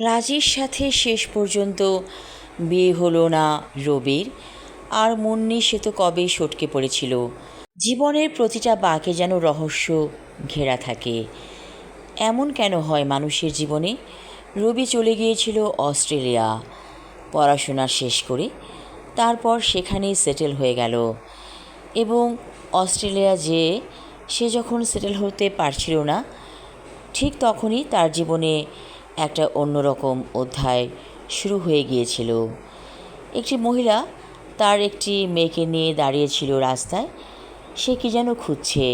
রাজির সাথে শেষ পর্যন্ত বিয়ে হলো না রবির। আর মুন্নি সে তো কবেই সটকে পড়েছিল। জীবনের প্রতিটা বাঁকে যেন রহস্য ঘেরা থাকে। এমন কেন হয় মানুষের জীবনে? রবি চলে গিয়েছিল অস্ট্রেলিয়া। পড়াশোনা শেষ করে তারপর সেখানেই সেটেল হয়ে গেল। এবং অস্ট্রেলিয়া যেয়ে সে যখন সেটেল হতে পারছিল না, ঠিক তখনই তার জীবনে একটা অন্যরকম অধ্যায় শুরু হয়ে গিয়েছিল। একটি মহিলা তার একটি মেয়েকে নিয়ে দাঁড়িয়েছিল রাস্তায়। সে কি যেন খুঁজছে।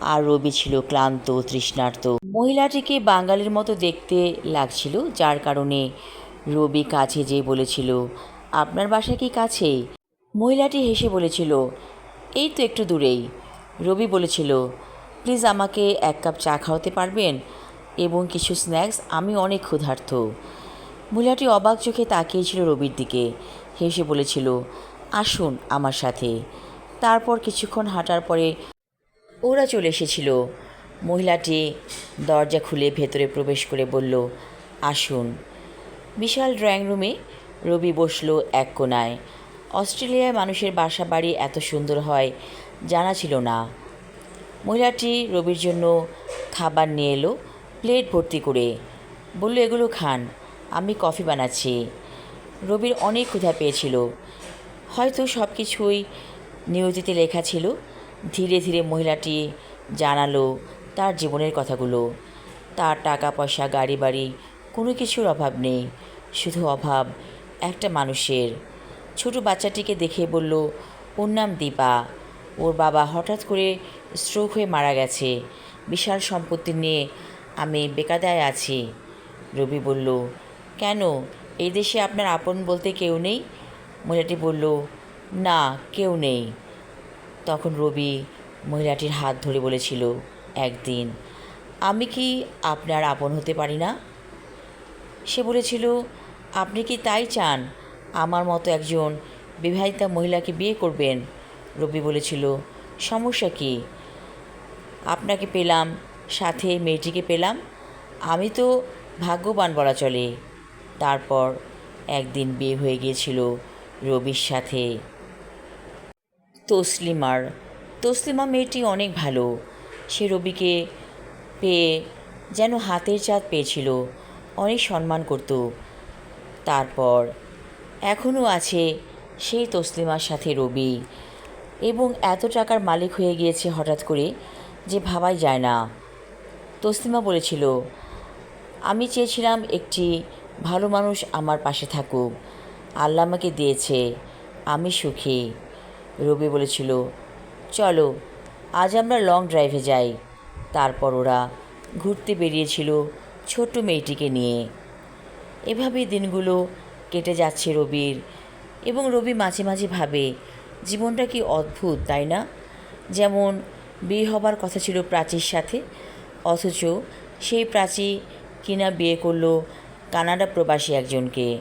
আর রবি ছিল ক্লান্ত, তৃষ্ণার্ত। মহিলাটিকে বাঙালির মতো দেখতে লাগছিল, যার কারণে রবি কাছে যেয়ে বলেছিল, আপনার বাসা কি কাছেই মহিলাটি হেসে বলেছিল, এই তো একটু দূরেই। রবি বলেছিল, প্লিজ আমাকে এক কাপ চা খাওয়াতে পারবেন? এবং কিছু স্ন্যাক্স আমি অনেক ক্ষুধার্ত। মহিলাটি অবাক চোখে তাকিয়েছিল রবির দিকে। হেসে বলেছিল, আসুন আমার সাথে। তারপর কিছুক্ষণ হাঁটার পরে ওরা চলে এসেছিল। মহিলাটি দরজা খুলে ভেতরে প্রবেশ করে বলল, আসুন। বিশাল ড্রয়িং রুমে রবি বসল এক কোনায় অস্ট্রেলিয়ায় মানুষের বাসা বাড়ি এত সুন্দর হয়, জানা ছিল না। মহিলাটি রবির জন্য খাবার নিয়ে এলো প্লেট ভর্তি করে। বলল, এগুলো খান, আমি কফি বানাচ্ছি। রবির অনেক ক্ষুধা পেয়েছিল। হয়তো সব কিছুই নিয়তিতে লেখা ছিল। ধীরে ধীরে মহিলাটি জানালো তার জীবনের কথাগুলো। তার টাকা পয়সা গাড়ি বাড়ি কোনো কিছুর অভাব নেই, শুধু অভাব একটা মানুষের। ছোট বাচ্চাটিকে দেখে বলল, ওর নাম দীপা। ওর বাবা হঠাৎ করে স্ট্রোক হয়ে মারা গেছে। বিশাল সম্পত্তি নিয়ে আমি বেকাদায় আছি। রবি বলল, কেন? এই দেশে আপনার আপন বলতে কেউ নেই? মহিলাটি বলল, না, কেউ নেই। তখন রবি মহিলাটির হাত ধরে বলেছিল, একদিন। আমি কি আপনার আপন হতে পারি না? সে বলেছিল, আপনি কি তাই চান? আমার মতো একজন বিবাহিতা মহিলাকে বিয়ে করবেন? রবি বলেছিল, সমস্যা কি? আপনাকে পেলাম সাথে মেয়েটিকে পেলাম। আমি তো ভাগ্যবান বলা চলে। তারপর একদিন বিয়ে হয়ে গিয়েছিল রবির সাথে। তসলিমার, তসলিমা মেয়েটি অনেক ভালো। সে রবিকে পেয়ে যেন হাতের চাঁদ পেয়েছিল, অনেক সম্মান করত। তারপর এখনও আছে সেই তসলিমার সাথে রবি। এবং এত টাকার মালিক হয়ে গিয়েছে হঠাৎ করে যে ভাবাই যায় না। তসলিমা বলেছিল, আমি চেয়েছিলাম একটি ভালো মানুষ আমার পাশে থাকুক। আল্লাহ আমাকে দিয়েছে, আমি সুখী। রবি বলেছিল, চলো, আজ আমরা লং ড্রাইভে যাই। তারপর ওরা ঘুরতে বেরিয়েছিল ছোট্ট মেয়েটিকে নিয়ে। এভাবেই দিনগুলো কেটে যাচ্ছে রবির এবং রবি মাঝে মাঝে ভাবে, জীবনটা কি অদ্ভুত, তাই না? যেমন বিয়ে হবার কথা ছিল প্রাচীর সাথে অথচ সেই প্রাচী কিনা বিয়ে করল কানাডা প্রবাসী একজনকে।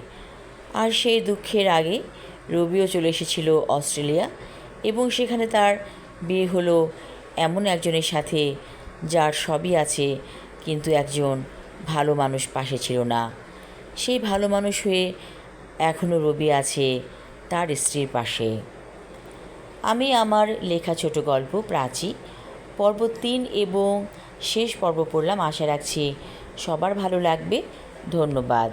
আর সেই দুঃখের আগে রবিও চলে এসেছিল অস্ট্রেলিয়া এবং সেখানে তার বিয়ে হলো এমন একজনের সাথে যার সবই আছে কিন্তু একজন ভালো মানুষ পাশে ছিল না। সেই ভালো মানুষ হয়ে এখনও রবি আছে তার স্ত্রীর পাশে। আমি আমার লেখা ছোট গল্প প্রাচী পর্ব তিন এবং শেষ পর্ব পড়লাম আশা রাখছি সবার ভালো লাগবে। ধন্যবাদ।